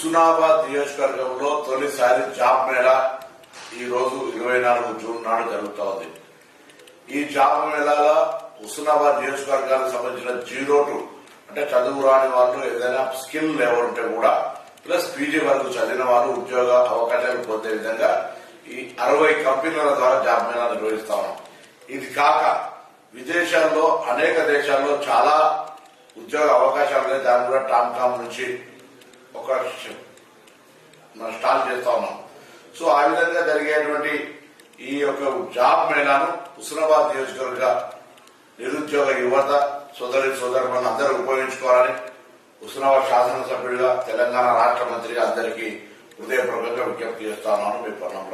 హుస్నాబాద్ నియోజకవర్గంలో తొలిసారి జాబ్ మేళా ఈ రోజు ఇరవై నాలుగు జూన్ నాడు జరుగుతోంది. ఈ జాబ్ మేళాలో హుస్నాబాద్ నియోజకవర్గానికి సంబంధించిన జీరో టు అంటే చదువు రాని వాళ్ళు ఏదైనా స్కిల్ లెవెల్ ఉంటే కూడా ప్లస్ పీజీ వరకు చదివిన వాళ్ళు ఉద్యోగ అవకాశాలు పొందే విధంగా ఈ అరవై కంపెనీల ద్వారా జాబ్ మేళా నిర్వహిస్తా ఉన్నాం. ఇది కాక విదేశాల్లో అనేక దేశాల్లో చాలా ఉద్యోగ అవకాశాలు దాని కూడా టామ్కామ్ నుంచి ఒక మనం స్టార్ట్ చేస్తా ఉన్నాం. సో ఆ విధంగా జరిగేటువంటి ఈ యొక్క జాబ్ మేళాను హుస్నాబాద్ నియోజకవర్గ నిరుద్యోగ యువత సోదరి సోదరులను అందరూ ఉపయోగించుకోవాలని హుస్నాబాద్ శాసనసభ్యుడిగా తెలంగాణ రాష్ట్ర మంత్రిగా అందరికీ హృదయపూర్వకంగా విజ్ఞప్తి చేస్తా ఉన్నాను. మీ పొన్నం